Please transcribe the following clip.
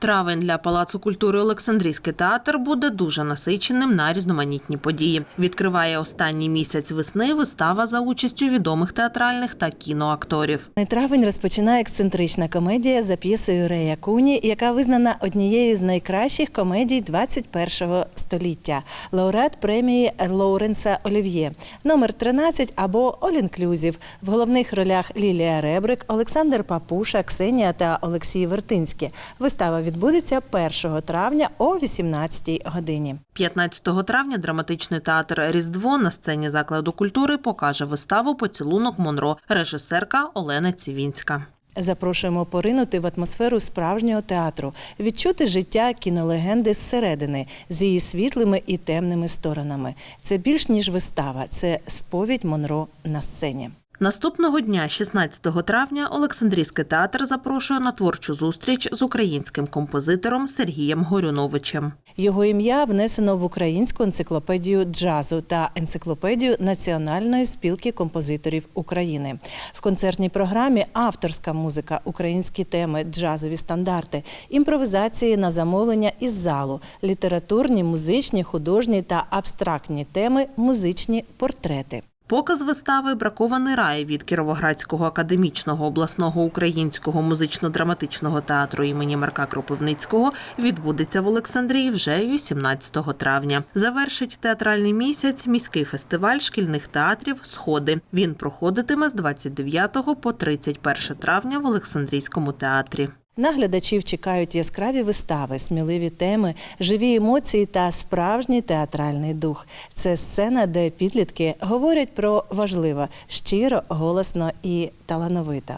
Травень для Палацу культури Олександрійський театр буде дуже насиченим на різноманітні події. Відкриває останній місяць весни вистава за участю відомих театральних та кіноакторів. Травень розпочинає ексцентрична комедія за п'єсою Рея Куні, яка визнана однією з найкращих комедій 21-го століття. Лауреат премії Лоуренса Олів'є. Номер 13 або «All Inclusive». В головних ролях Лілія Ребрик, Олександр Папуша, Ксенія та Олексій Вертинський. Вистава відбудеться 1 травня о 18 годині. 15 травня драматичний театр Різдво на сцені закладу культури покаже виставу Поцілунок Монро, режисерка Олена Цівінська. Запрошуємо поринути в атмосферу справжнього театру, відчути життя кінолегенди зсередини з її світлими і темними сторонами. Це більш ніж вистава, це сповідь Монро на сцені. Наступного дня, 16 травня, Олександрійський театр запрошує на творчу зустріч з українським композитором Сергієм Горюновичем. Його ім'я внесено в українську енциклопедію джазу та енциклопедію Національної спілки композиторів України. В концертній програмі авторська музика, українські теми, джазові стандарти, імпровізації на замовлення із залу, літературні, музичні, художні та абстрактні теми, музичні портрети. Показ вистави Бракований рай від Кіровоградського академічного обласного українського музично-драматичного театру імені Марка Кропивницького відбудеться в Олександрії вже 18 травня. Завершить театральний місяць міський фестиваль шкільних театрів Сходи. Він проходитиме з 29 по 31 травня в Олександрійському театрі. Наглядачів чекають яскраві вистави, сміливі теми, живі емоції та справжній театральний дух. Це сцена, де підлітки говорять про важливе щиро, голосно і талановито.